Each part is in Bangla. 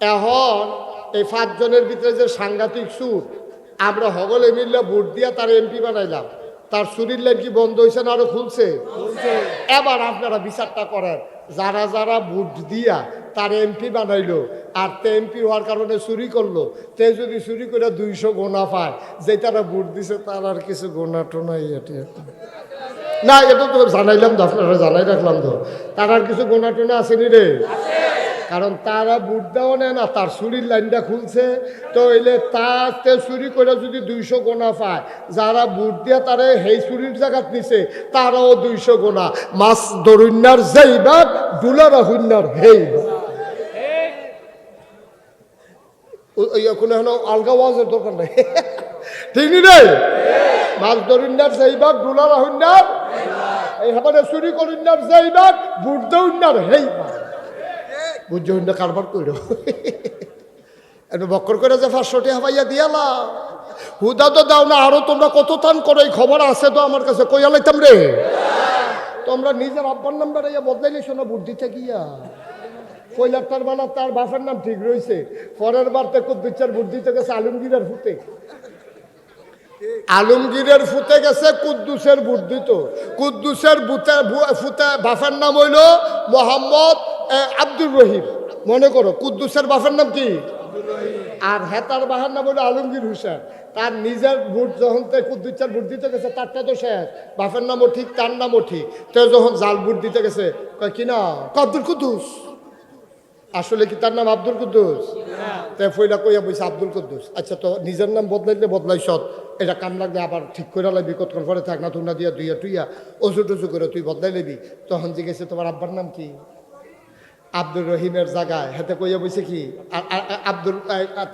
এখন এই পাঁচজনের ভিতরে যে সাংঘাতিক সুর আমরা হগলে মিললে ভোট দিয়া তার এমপি বানাইলাম। তার শরীর লাইন কি বন্ধ হয়েছে না আরও খুলছে? এবার আপনারা বিচারটা করেন যারা যারা ভোট দিয়া তার এমপি বানাইলো আর তে এমপি হওয়ার কারণে চুরি করল তে যদি চুরি করে দুইশো গোনা পায় যে তারা ভোট দিছে তার আর কিছু গোনা টোনা ইয়েটি না এটা তো জানাইলাম তো আপনারা জানাই রাখলাম তো। তার আর কিছু গোনা টোনা আসেনি রে? কারণ তারা বুট দেওয়া নেয় না, তার চুরির লাইনটা খুলছে। তো এলে তাতে চুরি করে যদি দুইশো গোনা পায়, যারা বুট দিয়ে তারা সেই চুরির জায়গাত নিছে, তারাও দুইশো গোনা। মাছ দরুন্যার যেই বাদ দুলার হুন্যার হেই কোনো এখন আলগা ওয়াজের দরকার নেই। ঠিক নি রে মাছ দরুন্যার যেই বাদ দুলার হুন্যার এই হাবারে চুরি করিন্যার যেই বাদ বুট দৌন্যার হেই বাদ বুঝছ কারবার একটু বক্কর করে যে পাঁচশোটি হাবাইয়া দিয়ালা হুদা তো দাও না, আরও তোমরা কত টান করো, এই খবর আছে তো আমার কাছে, কইয়া লাইতাম রে। তোমরা নিজের আব্বার নাম বেড়াইয়া বদলাইলিস না বুদ্ধিতে গিয়া কইলার বানা তার বাপের নাম ঠিক রয়েছে পরের বার তো কুদ্দুচ্চার বুদ্ধি থেকে আলমগীরের ফুটে। আলমগীরের ফুতে গেছে কুদ্দুসের বুদ্ধি তো কুদ্দুসের ফুতে বাপের নাম হইল মোহাম্মদ আব্দুর রহিম। মনে করো, কুদ্দুসের বাপের নাম কি? আর হেতার বাহার নাম হলো আলমগীর হোসেন। তার নিজের ভোট যখন কুদ্দুচ্চার ভোট দিতে গেছে তারটা তো শেষ। বাপের নামও ঠিক, তার নামও ঠিক। তো যখন জাল ভোট দিতে গেছে কি না কয় কুদ্দুস। আসলে কি তার নাম আব্দুল কুদ্দুস? তাই ফইলা কইয়া বইছে আব্দুল কুদ্দুস। আচ্ছা তো নিজের নাম বদলাইলে বদলাই সৎ এটা কাম লাগলে আবার ঠিক করে লাগবি কতক্ষণ পরে থাক না তুনা দিয়া, দুইয়া টুইয়া অজু টুজু করে তুই বদলাই লবি তখন জিজ্ঞেসে, তোমার আব্বার নাম কি? আব্দুর রহিমের জায়গায়। হাতে কইয়া বইছে কি আব্দুল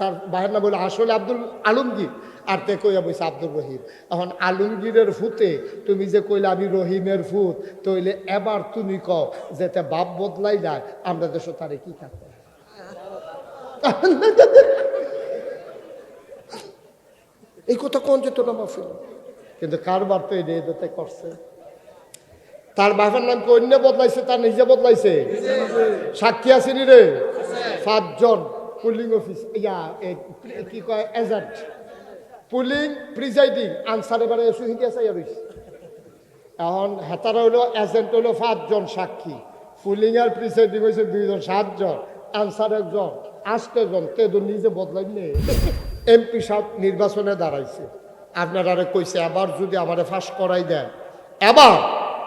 তার বাহের নাম বলে আসলে আব্দুল আলমগীর। আর তে কইয়া বইছে আব্দুল রহিম। এখন আলমগীরের ফুতে তুমি যে কইলে আমি রহিমের ফুত, তইলে এবার তুমি কও যেতে বাপ বদলাই যায় আমরা দেশ তারে কি থাকতে এই কথা কোন যেত না মাহফিল কিন্তু কারবার তো এই করছে। তার বাপের নাম অন্য বদলাইছে, তার নিজে বদলাইছে? সাক্ষী আসেনি রে? সাতজন পুলিং অফিস, ইয়া কি কয়, এজেন্ট। পুলিং, প্রিজাইডিং, আনসার এবারে এখন হেতারা হইল এজেন্ট হইল পাঁচজন সাক্ষী। পুলিং আর প্রিসাইডিং হয়েছে দুইজন, সাতজন, আনসার একজন আষ্টজন তেদু নিজে বদলাই নে। এমপি সাহেব নির্বাচনে দাঁড়াইছে। আপনারা কইছে আবার যদি আমারে ফাঁস করাই দেন। এবার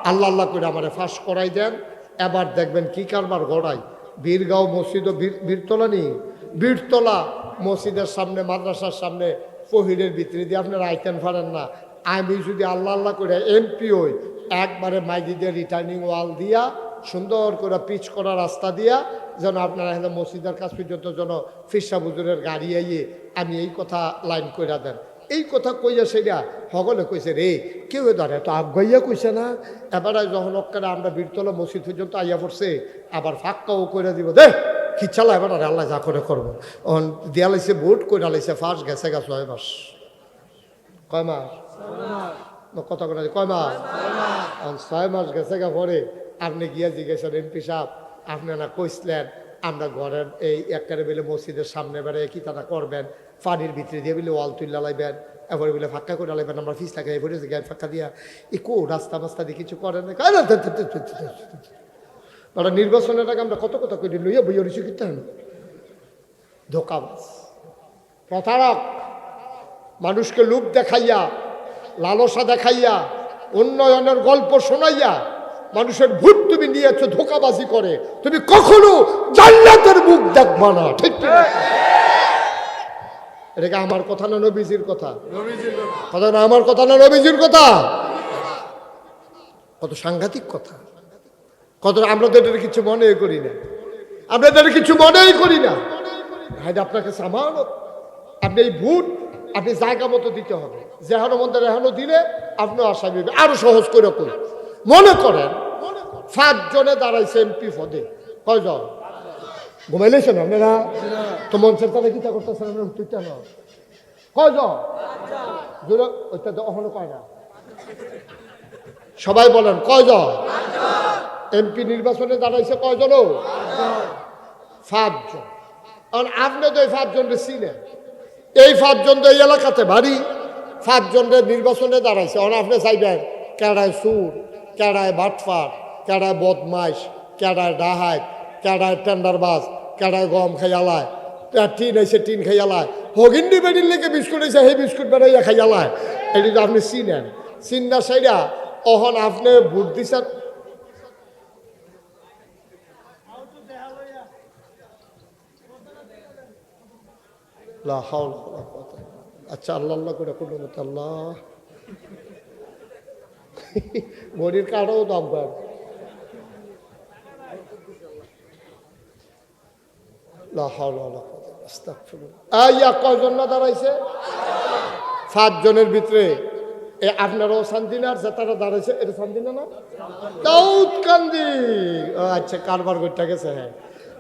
আল্লাহ আল্লাহ করে আমারে ফাঁস করাই দেন। এবার দেখবেন কি কারবার গড়াই বীরগাঁও মসজিদ ও বীর- বীরতলা নি বীরতলা মসজিদের সামনে, মাদ্রাসার সামনে ফহিরের ভিতরে দিয়ে আপনারা আইতেন পারেন না। আমি যদি আল্লাহ আল্লাহ করে এমপি হই, একবারে মাইদিদের রিটার্নিং ওয়াল দিয়া, সুন্দর করে পিচ করা রাস্তা দিয়া, যেন আপনারা মসজিদের কাছ পর্যন্ত যেন ফিরসা বুজুরের গাড়ি আইয়ে আমি এই কথা লাইন কইরা দেন। এই কথা কইয়া সেটা সকলে কইছে রে কেউ ধরে তো আগাইয়া কইছে না? এবারে যখন অক্কারে আমরা বীরতলা মসজিদ পর্যন্ত আইয়া পড়ছে আবার ফাঁক্কাও করে দিব দে কি চালা এবার আর আল্লাহ যা করে করব? অন দিয়া লাইছে ভোট করে লাইছে ফার্স্ট গেছে গা ছয় মাস। কয় মাস? কত করে কয় মাস? ছয় মাস গেছে গা পরে আপনি গিয়া জিজ্ঞাসা এমপি সাহেব আপনি না কইসলেন আমরা ঘরের এই একেবারে বেলে মসজিদের সামনে বেড়ে কি তারা করবেন? পানির ভিতরে দিয়ে বলে, ওয়াল তুল্লা লাইবেন। এবারে বলে ফাঁকা করে লাইবেন, আমরা ফিস লাগাই এবারে গায়ে ফাঁকা দিয়া এ কো রাস্তা মাস্তা দিয়ে কিছু করেন না। নির্বাচনের আগে আমরা কত কথা করি লইয়া বইয়া রয়েছি কীর্তন ধোকাবাজ। প্রতারক। মানুষকে লোভ দেখাইয়া, লালসা দেখাইয়া, উন্নয়নের গল্প শোনাইয়া, মানুষের ভূত তুমি নিয়েছো, ধোকাবাজি করে। তুমি কখনো জান্নাতের মুখ দেখবা না, ঠিক কি না? এটা কি আমার কথা না নবীজির কথা? কথা। না আমার কথা না নবীজির কথা? কত সাংঘাতিক কথা। কত আমরা তো এটার কিছু মনে করি না। আমরা এটার কিছু মনেই করি না। ভাই আপনাকে সামানত আপনি এই ভুট আপনি জায়গা মতো দিতে হবে। যেহানো মন্দির এহানো দিলে আপনি আসামি হবে। আরও সহজ করে কই। মনে করেন সাত জনে দাঁড়াইছে এমপি পদে। কয়জন? ঘুমাইলেছেন আপনারা? তো মঞ্চের করতেছেন আমরা উত্তরটা না কয়জন জোরে, ওইটা তো এখনও কয় না। সবাই বলেন কয়জন এমপি নির্বাচনে দাঁড়াইছে কয়জন পাঁচজন কারণ আপনি তো এই পাঁচজনকে চিনেন। এই পাঁচজন তো এই এলাকাতে বাড়ি পাঁচজনের নির্বাচনে দাঁড়াইছে। অন আপনি চাইবেন, কেডায় সুর, কেডায় বাটফার, কেডায় বদমাইশ, কেডায় ডাহাত কেডায় টেন্ডারবাজ কেডায় গম খাইয়ালায় টিন হয়েছে টিন খাইয়ালায়। হগিন্ডি বেডির লেগে বিস্কুট হয়েছে সেই বিস্কুট বেড়াইয়া খাইয়ালায়। এটি আপনি চিনেন। চিন্না সাইডা অহন আপনি ভোট কুওয়াতা আচ্ছা আল্লাহ করে কোনো মতো আল্লাহ। বডির কার্ডও দাম পায় লা হাওলা ওয়ালা কুওয়াতা ইল্লা আস্তাগফিরুল্লাহ। আইয়া কয়জন না দাঁড়াইছে? সাতজনের ভিতরে। এ, আপনারাও শান্তিনার যে তারা দাঁড়াইছে। এটা শান্তিনা না দাউদ কান্দি। আচ্ছা কারবার করতে গেছে হ্যাঁ।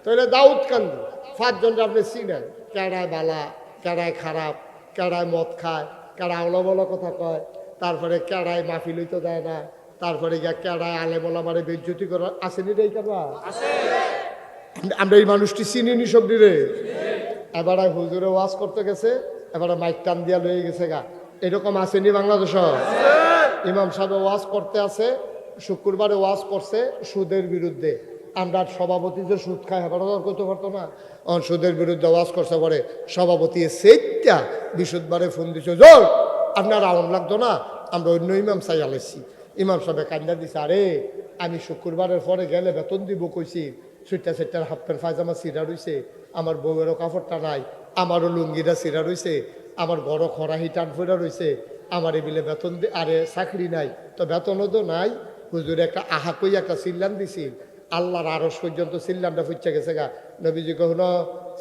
তো এটা দাউদ কান্দি পাঁচজনটা আপনি চিনেন? কেড়ায় বালা, কেড়ায় খারাপ, কেড়ায় মদ খায়, কেড়ায় অলবল কথা কয়, তারপরে কেড়ায় মাফি লইতে দেয় না, তারপরে গিয়া কেড়ায় আলেমলা মারে বেজ্জতি করা। আসেনি রে কারবা আমরা এই মানুষটি চিনিনি সবজি রে এবার হুজুরে ওয়াজ করতে গেছে, এবার মাইক টান দিয়া লয়ে গেছে গা। এরকম আসেনি বাংলাদেশ। ইমাম সাহেব ওয়াজ করতে আছে, শুক্রবারে ওয়াজ করছে সুদের বিরুদ্ধে। আমরা সভাপতি যে সুদ খায় আর করতে পারতো না। অন সুদের বিরুদ্ধে ওয়াজ করছে পরে সভাপতি সেইটা বিশুদ্ধবারে ফোন দিছে জোর আপনার আউন লাগতো না, আমরা অন্য ইমাম সাই আলাইছি। ইমাম সাহেব কান্দা দিছে, আরে আমি শুক্রবারের পরে গেলে বেতন দিব কইছি সুইটা সেটার হাফ প্যান্ট পায়জামা সিরা রইছে, আমার বউয়েরও কাপড়টা নাই, আমারও লুঙ্গিটা সিরা রইছে, আমার বড় খরাহি টান ফেরা রইছে, আমার এবিলে বেতন আরে চাকরি নাই, তো বেতনও তো নাই। হুজুরে একটা আহা কই একটা সিল্লান দিছি, আল্লাহর আরস পর্যন্ত সিল্লানটা ফুচ্ছে গেছে গা। নবীজি কখনো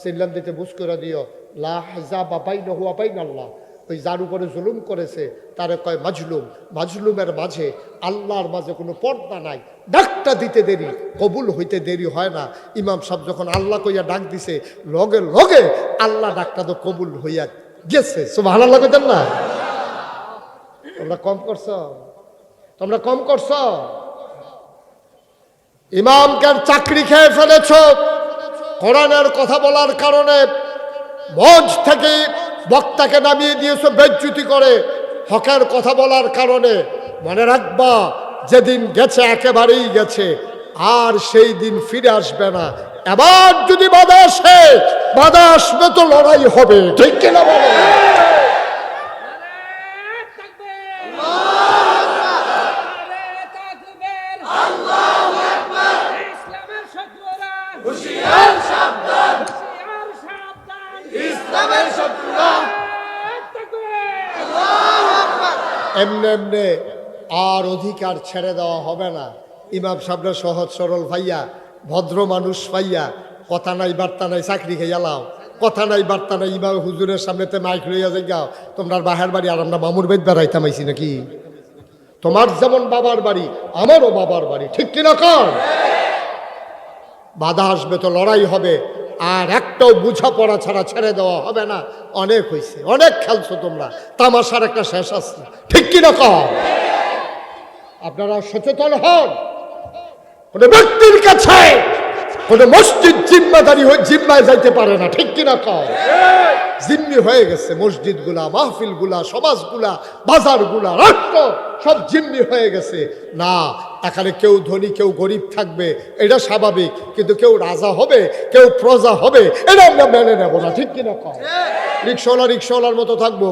সিল্লান দিতে বুঝ করে দিও, লা হাজা বাপাই নহুয়া পাই আল্লাহ ওই যার উপরে জুলুম করেছে, তারে কয় মাজলুম। মাজলুমের মাঝে আল্লাহর মাঝে কোনো পর্দা নাই। ডাকটা দিতে দেরি, কবুল হইতে দেরি হয় না। ইমাম সাহেব যখন আল্লাহ কইয়া ডাক দিছে, লগে লগে আল্লাহ ডাকটা তো কবুল হইয়া গেছে। সব আল্লাহ কইতেন না? তোমরা কম করছ? তোমরা কম করছ? ইমামকে চাকরি খেয়ে ফেলেছ। কোরআনের কথা বলার কারণে মঞ্চ থেকে বক্তাকে নামিয়ে দিয়েছ বেজ্যুতি করে। হকের কথা বলার কারণে। মনে রাখবা, যেদিন গেছে, একেবারেই গেছে। আর সেই দিন ফিরে আসবে না। এবার যদি বাধা আসে, বাধা আসবে তো লড়াই হবে। ঠিক কিনা বলো? এমনি এমনি আর অধিকার ছেড়ে দেওয়া হবে না। ইমাম সাহেবের সহজ সরল ভাইয়া, ভদ্র মানুষ ভাইয়া, কথা নাই, বার্তা নাই, চাকরি খেয়ে লাও কথা নাই, বার্তা নাই, ইমাম হুজুরের সামনেতে মাইক লইয়া যাই গাও তোমরা বাহের বাড়ি আর আমরা মামুর বেদ বেড়াইতাম আইছি নাকি? তোমার যেমন বাবার বাড়ি, আমারও বাবার বাড়ি, ঠিক কিনা কর বাধা আসবে তো লড়াই হবে আর একটাও বুঝাপড়া ছাড়া ছেড়ে দেওয়া হবে না। অনেক হয়েছে অনেক খেলছো তোমরা। তামাশার একটা শেষ আসছে ঠিক কিনা রকম আপনারা সচেতন হন। কোনো ব্যক্তির কাছে কোন মসজিদ জিম্মাদারি হয়ে জিম্মায় যাইতে পারে না ঠিক কিনা কর জিম্মি হয়ে গেছে মসজিদগুলা মাহফিলগুলা সমাজগুলা বাজারগুলা রাষ্ট্র সব জিম্মি হয়ে গেছে। না এখানে কেউ ধনী কেউ গরিব থাকবে এটা স্বাভাবিক কিন্তু কেউ রাজা হবে কেউ প্রজা হবে এটা আমরা মেনে নেব না ঠিক কিনা কম রিক্সাওয়ালা রিক্সাওয়ালার মতো থাকব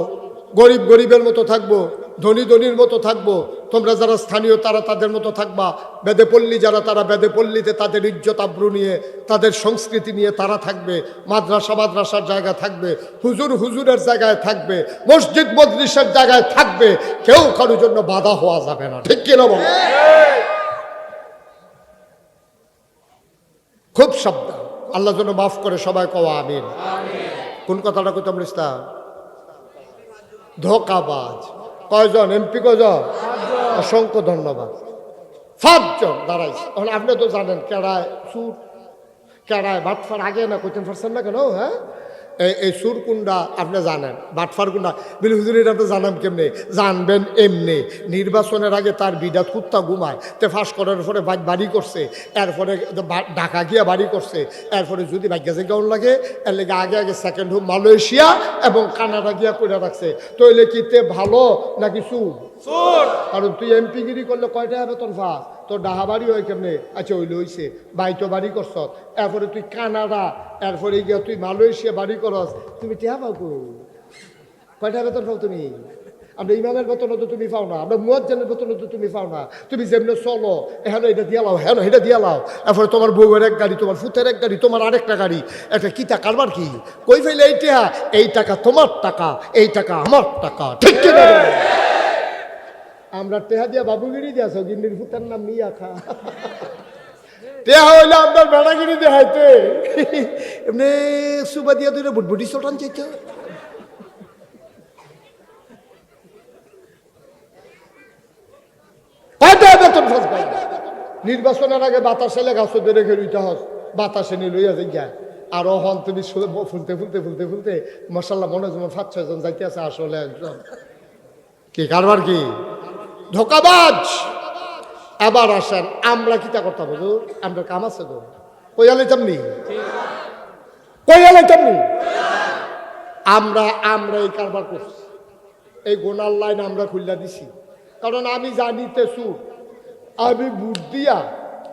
গরিব গরিবের মতো থাকব ধনী ধনীর মতো থাকব। তোমরা যারা স্থানীয়, তারা তাদের মতো থাকবা। বেদে পল্লী যারা, তারা বেদে পল্লীতে তাদের ইজ্জত আব্রু নিয়ে, তাদের সংস্কৃতি নিয়ে তারা থাকবে। মাদ্রাসা মাদ্রাসার জায়গা থাকবে। হুজুর হুজুরের জায়গায় থাকবে। মসজিদ মজলিসের জায়গায় থাকবে। কেউ কারোর জন্য বাধা হওয়া যাবে না। ঠিক কিনা বলো? খুব সাবধান। আল্লাহ যেন মাফ করে সবাই কওয়া আমিন। কোন কথাটা কইতাম ইসলাম ধোকাবাজ। কয়জন? এমপি কয়জন? অসংখ্য ধন্যবাদ। সাতজন দাঁড়াইছে। এখন আপনি তো জানেন কেড়ায় সুর, কেড়ায় বাটফার, আগে না কইতেন পারছেন না কেন? হ্যাঁ? এই এই সুর কুন্ডা আপনি জানেন, বাটফার কুন্ডা বিল, হুজুর, এটা তো জানাম কেমনে? জানবেন এমনি, নির্বাচনের আগে তার বিডাত কুত্তা ঘুমায়, তে ফাঁস করার পরে বাড়ি করছে, এরপরে ঢাকা গিয়া বাড়ি করছে, এরপরে যদি ভাগ্যে যে গাউন লাগে, এর লেগে আগে আগে সেকেন্ড হোম মালয়েশিয়া এবং কানাডা গিয়া করে রাখছে। তো এলে কি তে ভালো নাকি সুর কারণ তুই এমপি গিরি করলে কয়টা বেতন পাস তোর ডাহা বাড়ি হয় কেমনে? আচ্ছা ওই লইছে। বাইতো বাড়ি করছ। এরপরে তুই কানাডা, এরপরে গিয়া তুই মালয়েশিয়া বাড়ি করস। তুমি টিহা পাও? কয়টা বেতন পাও তুমি? আমরা ইমামের বেতন তো তুমি পাও না। আমরা মুয়াজ্জানের বেতন তো তুমি পাও না। তুমি যেমনি চলো এখানে এটা দিয়া লাও হ্যাঁ এটা দিয়া লাও। এরপরে তোমার বউয়ের এক গাড়ি, তোমার ফুতের এক গাড়ি, তোমার আরেকটা গাড়ি। একটা কি কারবার কি? কই ফেলে এই টিহা? এই টাকা তোমার টাকা, এই টাকা আমার টাকা। ঠিক কি না? বলো? আমরা টেহা দিয়া বাবুগিরি দিয়াছ গিন্নির ফুতার নাম মিয়া খা। টেহা হইলে আপনার বেড়াগিরি দেখাইতে এমনি সুবা দিয়া দুইটা বুটবুটি চটান চাইতে বেতন ফাঁস পাই নির্বাচনের আগে বাতাসে লেখা চোদ্দ রেখে লইতে হস। বাতাসে নিয়ে লইয়া যাই যায় আর হন তুমি ফুলতে ফুলতে ফুলতে ফুলতে মশাল্লা মনে হয় যেমন পাঁচ ছয়জন যাইতে আছে আসলে একজন। কি কারবার কি? ধোকাবাজ। আবার আসেন আমরা কিতা করতাম হুজুর? আমরা কাম আছে তো কইয়ালে চামনি কইয়ালে চামনি আমরা আমরা এই কারবার করছি। এই গোনার লাইন আমরা খুললা দিছি। কারণ আমি জানিতে সুর। আমি বুট দিয়া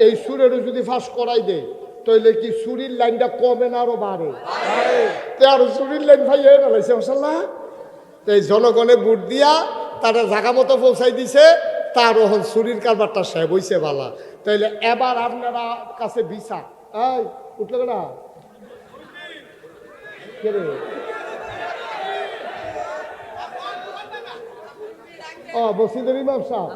এই সুরের যদি ফাঁস করাই দে তাইলে কি সুরির লাইনটা কমে না আরও বাড়ে? তে আরও সুরির লাইন ভাই হয়ে গেলাইছে তো এই জনগণে বুট দিয়া তারা জাগা মতো পৌঁছাই দিছে, তার ওহন চুরির কারবারটা সে বইছে বালা। তাইলে এবার আপনারা কাছে ভিসা। এই, উঠল না? ও বসিদের ইমাম সাহেব।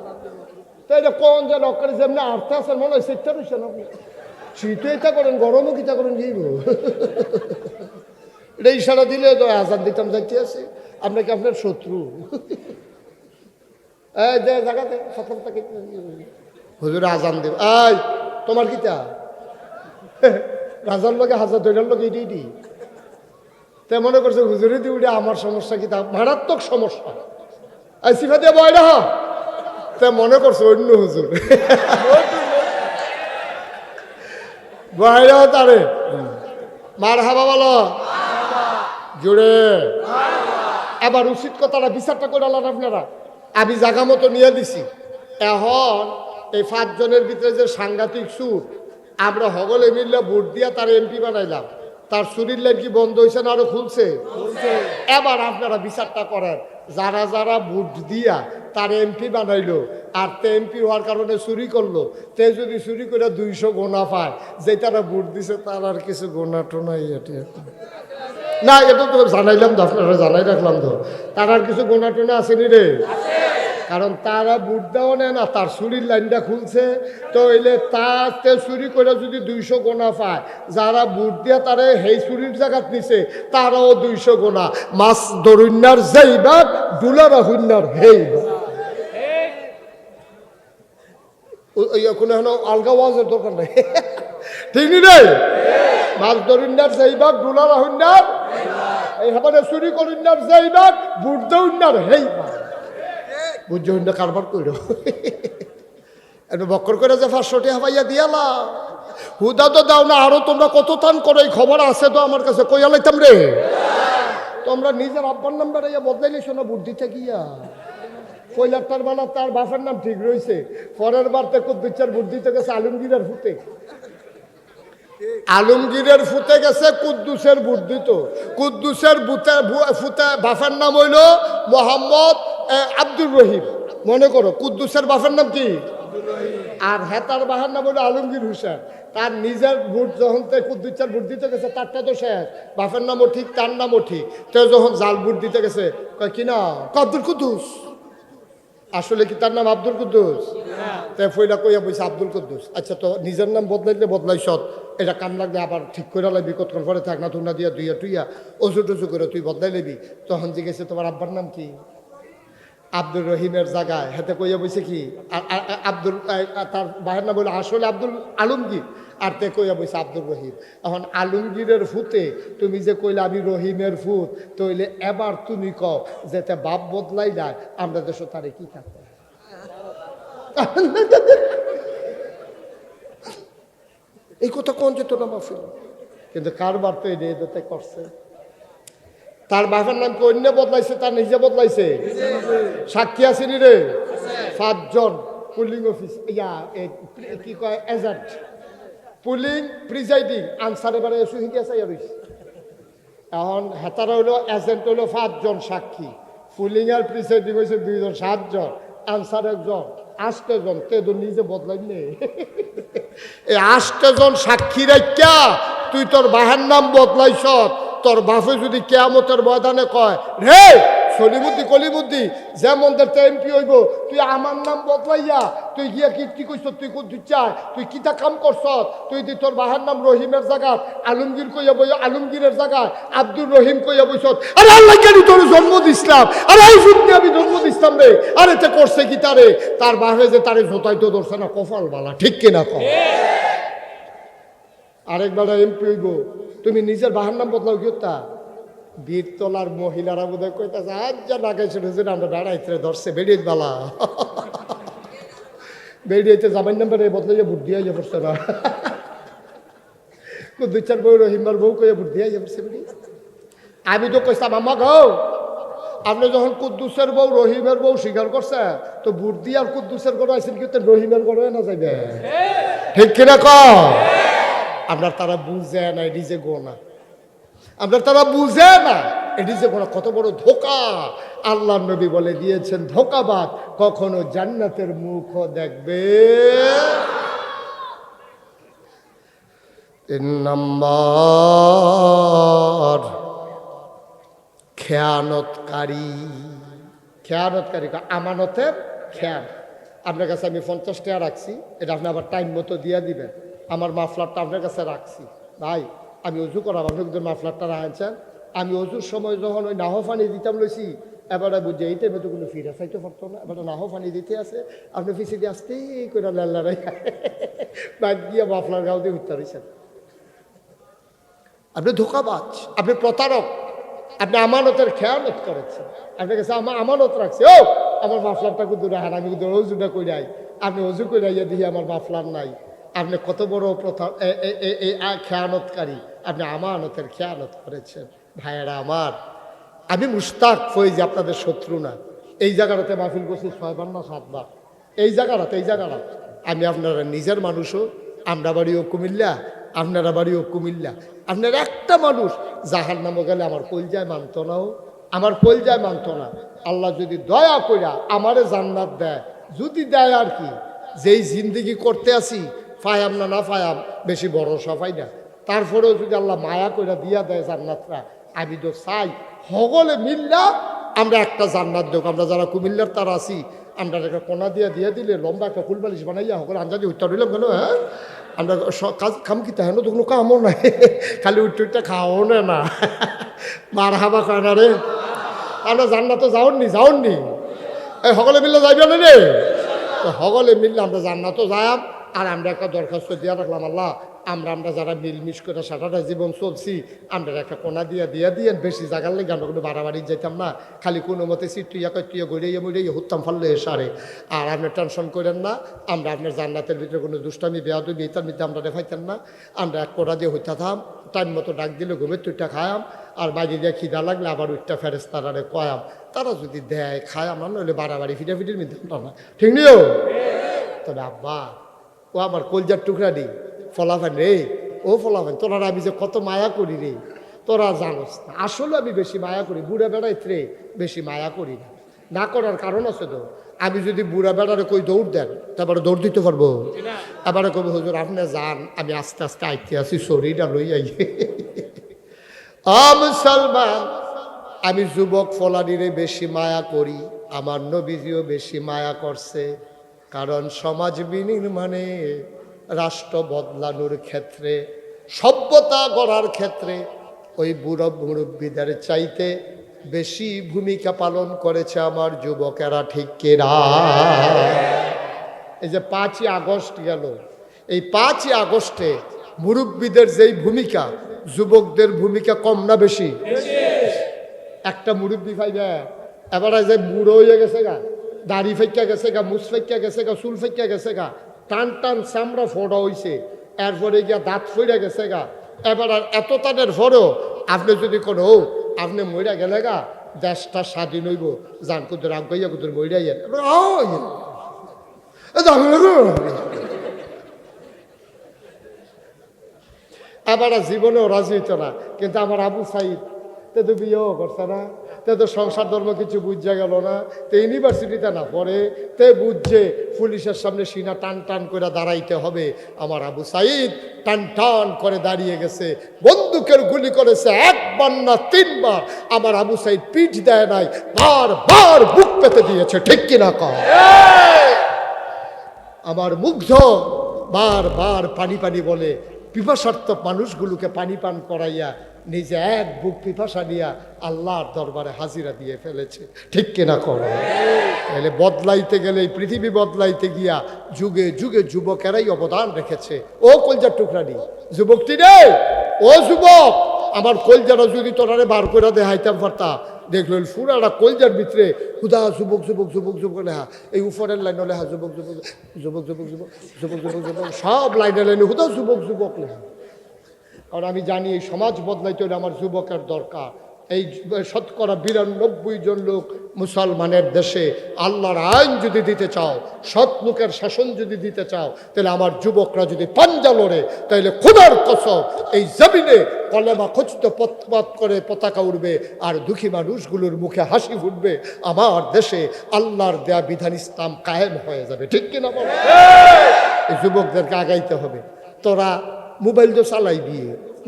তাই এটা কোন যে লক্কারে যেমনি আর্থে আছেন, মনে হয় সেটা রয়েছেন আপনি। শীতে এটা করেন, গরমও কিটা করেন, কি এটা ইশারা দিলে তো আজান দিতাম, যাইতে আছে আপনাকে আপনার শত্রু? এই যে জায়গাতে সতর্কতা হুজুরে আজান দেব। এই তোমার কিতা? রাজার লোকে হাজার দৈরার লোকে এটি এটি তে মনে করছে হুজুরে দি উঠে আমার সমস্যা কিতা মারাত্মক সমস্যা। এই সিফা দিয়ে বয় না তে মনে করছে অন্য হুজুর। বয়রা তারে। মার হাবা বলো। জুড়ে এবার উচিত কথাটা বিচারটা করে আলান আপনারা। আমি জাগা মতো নিয়ে দিছি। এখন এই পাঁচজনের ভিতরে যে সাংঘাতিক সুর আমরা হগলে মিললে ভোট দিয়া তার এমপি বানাইলাম। তার সুরির লাইন কি বন্ধ হয়েছে না আরও খুলছে? এবার আপনারা বিচারটা করেন যারা যারা ভোট দিয়া তার এমপি বানাইলো আর তে এমপি হওয়ার কারণে চুরি করল তে যদি চুরি করে দুইশো গোনা পায় যে তারা ভোট দিছে তার আর কিছু গোনা টোনাই এটা না এটা তো জানাইলাম আপনারা জানাই রাখলাম তো। তার আর কিছু গোনা টোনা আসেনি রে? কারণ তারা বুট দেওয়া নেয় না, তার চুরির লাইনটা খুলছে। তো এলে তাতে চুরি করে যদি দুইশো গোনা পায়, যারা বুট দিয়ে তারে সেই চুরির জায়গাত নিছে, তারাও দুইশো গোনা। মাছ দরুন্যার যেই বাঘ দুলার হুন্যার হেই কোনো এখন আলগা ওয়াজের দরকার নেই। ঠিক নি রে? মাছ দরুন্যার যেই বাঘ দুলার হুন্যার এই হাবারে চুরি করিন্যার যেই বাঘ বুট হেই বাঘ বুঝছ হইনা কারবার কইর। একটু বক্কর করে যে পাঁচশোটি হাবাইয়া দিয়ালা। হুদা তো দাও না, আরও তোমরা কত টান করো, এই খবর আছে তো আমার কাছে, কইয়া লাইতাম রে। তোমরা নিজের আব্বার নাম্বার ইয়া বদলাইলিস না বুদ্ধিটা গিয়া কইলারটার বেলা, তার বাসার নাম ঠিক রয়েছে পরের বার তো কুদ্দুচ্চার বুদ্ধি থেকে আলমগীরের ফুটে। আলমগীরের ফুতে গেছে কুদ্দুসের বুদ্ধি তো। কুদ্দুসের বুতে ফুতে বাপের নাম হইল মোহাম্মদ আব্দুর রহিম। মনে করো, কুদ্দুসের বাপের নাম কি? আর হেতার বাহার নাম হলো আলমগীর হুসেন। তার নিজের ভোট যখন তে কুদ্দুচ্চার ভোট দিতে গেছে তারটা তো শেষ। বাপের নামও ঠিক, তার নামও ঠিক। তো যখন জাল ভোট দিতে গেছে কি না কয় কুদ্দুস। আসলে কি তার নাম আব্দুল কুদ্দুস? তাই ফইলা কইয়া বইছে আব্দুল কুদ্দুস। আচ্ছা তো নিজের নাম বদলাইলে বদলাই সৎ এটা কাম লাগলে আবার ঠিক করে লাগবি কতক্ষণ পরে থাক না তুই না দিয়া দুইয়া টুইয়া অজু টুজু করে তুই বদলাই লেবি তখন জিজ্ঞেসে তোমার আব্বার নাম কি? আব্দুর রহিমের জায়গায়। হাতে কইয়া বসে কি আব্দুল তার বাহের নাম বলে আসলে আব্দুল আলমগীর। আর তে কইয়া বসে আব্দুল রহিম। এখন আলমগীরের ফুতে তুমি যে কইলে আমি রহিমের ফুত তইলে এবার তুমি কও যেতে বাপ বদলাই যায় আমরা দেশ তারে কি থাকবে এই কথা কোন যেত না মাহফিল কিন্তু কারবার তো এটা এটাতে করছে। তার বাপের নাম কি অন্য বদলাইছে? তার নিজে বদলাইছে? সাক্ষী আসেনি রে? সাতজন পুলিং অফিস ইয়া কি কয়? এজেন্ট। Pulling, presiding. আনসার এবারে এসে আছে ইয়ার এখন হেতারা হলো এজেন্ট হলো পাঁচজন সাক্ষী। পুলিং আর প্রিসাইডিং হয়েছে দুইজন, সাতজন। আনসার একজন, আষ্টজন। তেদু নিজে বদলাই নে। এই আষ্টজন সাক্ষী রাখা তুই তোর বাহের নাম বদলাইছ তোর বাপে যদি কেয়ামতের ময়দানে কয় রে সলিমুদ্দি কলিমুদ্দি যে মন্দির এমপি হইব তুই আমার নাম বদলাইয়া তুই গিয়া কি কি তুই তুই চাই তুই কিতা কাম করছ তুই দি তোর বাহার নাম রহিমের জায়গা আলমগীর কইয়া বই আলমগীরের জায়গা আব্দুর রহিম কইয়া বইছ আরে আল্লাহ কেন তোর জন্ম দিছিলাম? আরে এই ফুটনি আমি জন্ম দিছিলাম রে আরে তে করছে কি তারে? তার বাহে যে তারে জোতাই তো ধরছে না কপাল বালা ঠিক কিনা কম আরেকবার এমপি হইব তুমি নিজের বাহার নাম বদলাও কি তা বীরতলার মহিলারা বোধ হয় কইতাছে আজ যা লাগাইছে হুজুর আমরা দাঁড়াইতে ধরছে বেরিয়ে বালা বেরিয়েতে জামাই নাম্বারে বদলাইয়া বুদ্ধি আইয়া পড়ছে না। দুই চার বউ রহিমার বউ কইয়া বুদ্ধি আইয়া পড়ছে আমি তো কইতাম আমা গো আপনি যখন কুদ্দুসের বউ রহিমের বউ স্বীকার করছে তো বুদ্ধি আর কুদ্দুসের গড়ে আইসেন কিন্তু রহিমের গড়ে না যাইবে? ঠিক কিনা কম আপনার তারা বুঝে না এটি যে গোনা। আপনার তারা বুঝে না এটি যে গোনা। কত বড় ধোকা। আল্লাহ নবী বলে দিয়েছেন, ধোকাবাদ কখনো জান্নাতের মুখ দেখবে। তিন নম্বর, খেয়ানতকারী। খেয়ানতকারী আমানতের খেয়াল আপনার কাছে আমি পঞ্চাশ টাকা রাখছি, এটা আপনি আবার টাইম মতো দিয়ে দিবেন। আমার মাফলারটা আপনার কাছে রাখছি। ভাই, আমি অজু করাম আপনি কিন্তু মাফলারটা রাখছেন আমি অজুর সময় যখন ওই নাহ পানি দিতাম লইছি, এবারে বুঝে এই টাইমে তো কোনো ফিরে চাইতে পারতো না। এবারে নাহ পানি দিতে আছে, আপনি পিছিয়ে দিয়ে আসতে করে লাল্লারাই বাদ দিয়ে মাফলার গাও দিয়ে উঠতে রয়েছেন আপনি ধোকাবাজ, আপনি প্রতারক, আপনি আমানতের খেয়ালত করেছেন। আপনার কাছে আমার আমানত রাখছে। ও, আমার মাফলারটা কিন্তু রাখেন আমি কিন্তু অজুটা করে আই আপনি অজু করে আইয়া দিয়ে আমার মাফলার নাই। আপনি কত বড় প্রথা খেয়ানতকারী। আপনি আমানতের খেয়ানত করেছেন। ভাইয়েরা আমার, আমি মুস্তাক ফৈজ আপনাদের শত্রু না। এই জায়গাটাতে মাহফিল করছি ছয়বার না সাতবার এই জায়গাটাতে, এই জায়গাটা। আমি আপনারা নিজের মানুষও, আমরা বাড়িও কুমিল্লা, আপনারা বাড়িও কুমিল্লা। আপনার একটা মানুষ জাহার নামে গেলে আমার কলজায় মানত নাও আমার কলজায় মানত না। আল্লাহ যদি দয়া কইরা আমারে জান্নাত দেয়, যদি দেয় আর কি। যেই জিন্দিগি করতে আসি ফায়াম না না ফায়াম, বেশি বড় সফাই না। তারপরেও যদি আল্লাহ মায়া কইরা দিয়া দেয় জান্নাতরা, আমি তো চাই হগলে মিল্লা আমরা একটা জান্নাত দেব। আমরা যারা কুমিল্লার তার আছি, আমরা একটা কোনা দিয়ে দিয়ে দিলে লম্বা একটা ফুলবালিশ বানাইয়া হগলে আঞ্জাদি উত্তর দিলাম কেন হ্যাঁ? আমরা কাজ কাম কি তাহেন তো কোনো কামও নাই। খালি উঠতে উঠতে খাওয়াও না না। মার হাবা কয় না রে? আমরা জান্নাত যাওননি যাওননি। এই সকলে মিললে যাইবে না রে? সকলে মিললে আমরা জান্নাত যায়াম আর আমরা একটা দরখাস্ত দিয়া রাখলাম আল্লাহ আমরা আমরা যারা মিলমিশ করে সারাটা জীবন চলছি আমরা একটা কোনা দিয়া দিয়া দিয়ে বেশি জায়গার লেগে আমরা কোনো বাড়াবাড়ি যেতাম না। খালি কোনো মতে সিট তুইয়া কয় তুইয়া গড়িয়ে মুড়িয়ে হুত্তাম ফাললে সারে। আর আপনি টেনশন করেন না আমরা আপনার জান্নাতের ভিতরে কোনো দুষ্টামি বেয়াদবি এটার মধ্যে আমরা দেখাইতেন না। আমরা এক কোনা দিয়ে হইতাম টাইম মতো ডাক দিলে ঘুমের তুইটা খায়াম আর বাইরে দিয়ে খিদা লাগলে আবার উঠটা ফেরেস তারারে কয়াম। তারা যদি দেয় খায় আমরা নইলে বাড়াবাড়ি ফিটা ফিটির মধ্যে আমরা না। ঠিক নিও? তবে আব্বা ও আমার কলজার টুকরা নেই, ফলাফান রে ও ফলাফান, তোরা আমি যে কত মায়া করি রে, তোরা জানোস না। আসলে আমি বেশি মায়া করি, বুড়া বেড়াইতে বেশি মায়া করি না। না করার কারণ আছে তো। আমি যদি বুড়া বেড়ারে কই দৌড় দেন তারপরে দৌড় দিতে পারব। এবারে কবি হুজুর, আপনি যান, আমি আস্তে আস্তে আইতে আসি শরীরটা লই আই। আ মুসলমান, আমি যুবক ফলানিরে বেশি মায়া করি, আমার নবীজিও বেশি মায়া করছে। কারণ সমাজ বিনির্মাণে রাষ্ট্র বদলানোর ক্ষেত্রে, সভ্যতা গড়ার ক্ষেত্রে ওই বুড়ো মুরব্বীদের চাইতে বেশি ভূমিকা পালন করেছে আমার যুবকেরা, ঠিক কেরা এই যে পাঁচই আগস্ট গেল, এই পাঁচই আগস্টে মুরব্বীদের যেই ভূমিকা, যুবকদের ভূমিকা কম না বেশি? একটা মুরব্বী ভাই এবার যে বুড়ো হয়ে গেছে গা দাড়ি ফেঁকা গেছে গা মুস ফেঁকা গেছে গা, চুল ফেঁকা গেছে গা, টান টান চামড়া ফোড়া হইছে। এরপরে গিয়া দাঁত ফইরা গেছে গা। এবার আর এত তাদের পরেও আপনি যদি কোনো আপনি মইরা গেলে গা, দেশটা স্বাধীন হইব। জান কুদুর আগাইয়া কুদুর মইরা ইয়ে আবার আর জীবনেও রাজি হইতো না। কিন্তু আমার আবু সাইদ তে তো বিয়েও করছে না, তে তো সংসার ধর্ম কিছু বুঝা গেল না, তে ইউনিভার্সিটিতে না পড়ে, তে বুঝছে পুলিশের সামনে সিনা টান টান করে দাঁড়াইতে হবে। আমার আবু সাইদ টান টান করে দাঁড়িয়ে গেছে, বন্দুকের গুলি করেছে একবার না তিনবার। আমার আবু সাইদ পিঠ দেয় নাই, বার বার বুক পেতে দিয়েছে, ঠিক কিনা কর আমার মুগ্ধ বার বার পানি পানি বলে পিপাসার্থ মানুষগুলোকে পানি পান করাইয়া নিজে এক বুক পিপাসা নিয়া আল্লাহর দরবারে হাজিরা দিয়ে ফেলেছে। ঠিক কিনা করো? তাহলে বদলাইতে গেলে এই পৃথিবী বদলাইতে গিয়া যুগে যুগে যুবকেরাই অবদান রেখেছে। ও কলজার টুকরানি যুবকটি রে ও যুবক! আমার কলজারা যদি তোরারে বার করে দেখাইতাম পারতাম দেখল ফুরাটা কলজার ভিতরে। হুদা, যুবক যুবক যুবক যুবক লেহা এই উপরের লাইনে লেহা যুবক যুবক যুবক যুবক যুবক যুবক যুবক যুবক, সব লাইনে লাইনে হুদা, যুবক যুবক লেহা কারণ আমি জানি এই সমাজ বদলাইতে হলে আমার যুবকের দরকার। এই শতকরা বিরানব্বই জন লোক মুসলমানের দেশে আল্লাহর আইন যদি দিতে চাও, সৎ লোকের শাসন যদি দিতে চাও, তাহলে আমার যুবকরা যদি পাঞ্জা লড়ে, তাহলে খুদার কসম এই জমিনে কলেমা খচিত পথপাত করে পতাকা উঠবে আর দুঃখী মানুষগুলোর মুখে হাসি ফুটবে। আমার দেশে আল্লাহর দেয়া বিধান ইসলাম কায়েম হয়ে যাবে। ঠিক কিনা বলো? এই যুবকদেরকে আগাইতে হবে। তোরা মোবাইল তো চালাইবি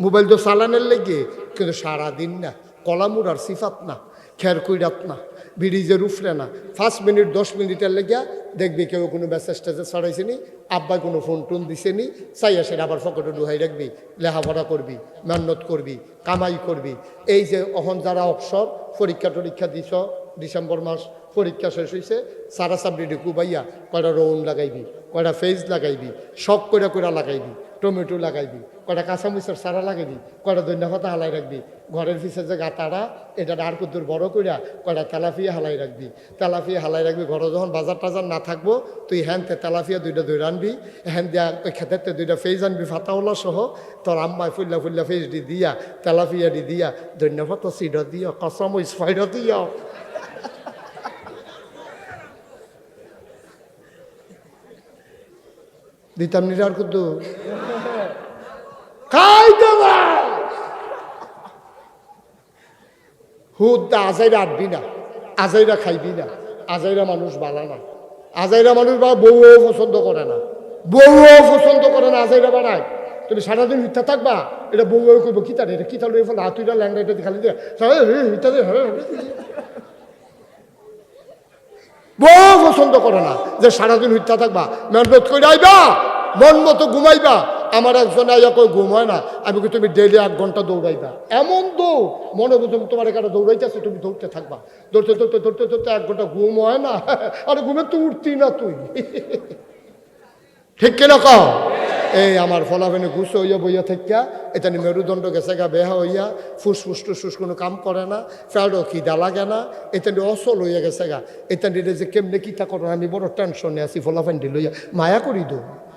মোবাইল তো চালানোর লেগে, কিন্তু সারাদিন না কলামুরার সিফাত না, খের কইরাত না ব্রিজের উফরে না, পাঁচ মিনিট, দশ মিনিটের লেগিয়া দেখবি কেউ কোনো মেসেজ টেসেজ ছড়াইছে নি, আব্বাই কোনো ফোন টোন দিছে নি চাই আসে আবার ফকটে ডুহাই রাখবি, লেখাপড়া করবি, মেহনত করবি, কামাই করবি। এই যে অহন যারা অবসর পরীক্ষা টরীক্ষা দিছ, ডিসেম্বর মাস পরীক্ষা শেষ হয়েছে সারা সাবডিডি কুবাইয়া কয়টা রৌন লাগাইবি, কয়টা ফেজ লাগাইবি, সব কইরা কইরা লাগাইবি, টমেটো লাগাইবি, কয়টা কাঁচামরিচের সারা লাগাইবি, কয়টা দৈন্য পাতা হালাই রাখবি, ঘরের পিছে যে গাতারা এটা আর কুদ্দুর বড় কইরা কয়টা তেলাফিয়া হালাই রাখবি। তেলাফিয়া হালাই রাখবি, ঘরে যখন বাজার টাজার না থাকব, তুই হ্যানতে তেলাফিয়া দুইটা দই আনবি হ্যান দিয়া খেতেতে দুইটা ফেজ আনবি ফাতাওলা সহ, তোর আম্মায় ফুল্লা ফুল্লা ফেজ দি দিয়া তেলাফিয়া দি দিয়া পাতা, সিডা দিয়া, কাঁচামরিচ ফাইডা দিয়া দিতাম নিরার কুদ্দু খাইতে না হুদ আজাইরা আটবি না, আজাইরা খাইবি না, আজাইরা মানুষ বালা না, আজাইরা মানুষ বা বউও পছন্দ করে না, বউও পছন্দ করে না, আজাইরা বানায়। তুমি সারাদিন মিথ্যা থাকবা, এটা বউও করব কি তার এটা কি এরপর হাতুইটা ল্যাংড়া এটা খালি দিয়ে মিথ্যা দিয়ে বউ পছন্দ করে না যে সারাদিন হইতা থাকবা মেহনত করে আইবা, মন মতো ঘুমাইবা। আমার একজন আইয়া কই ঘুম হয় না, আমি কি তুমি ডেলি এক ঘণ্টা দৌড়াইবা? এমন দৌড়, মনে বুঝুম তোমার একটা দৌড়াইতেছে, তুমি দৌড়তে থাকবা। দৌড়তে দৌড়তে দৌড়তে দৌড়তে এক ঘণ্টা ঘুম হয় না। আরে ঘুমে তো উঠতি না তুই। ঠিক কিনা কও? এই আমার ফলাফেনে ঘুষ হইয়া বইয়া থেকে এটা নিয়ে মেরুদণ্ড গেছে গা, বেহা হইয়া ফুসফুস টুসফুস কোনো কাম করে না ফ্যাডও খিদা লাগে না নিয়ে অসল হইয়া গেছে গা। নিয়ে যে কেমনে কিতা করো আমি বড় টেনশনে আছি ফলাফেন লইয়া, মায়া করি দো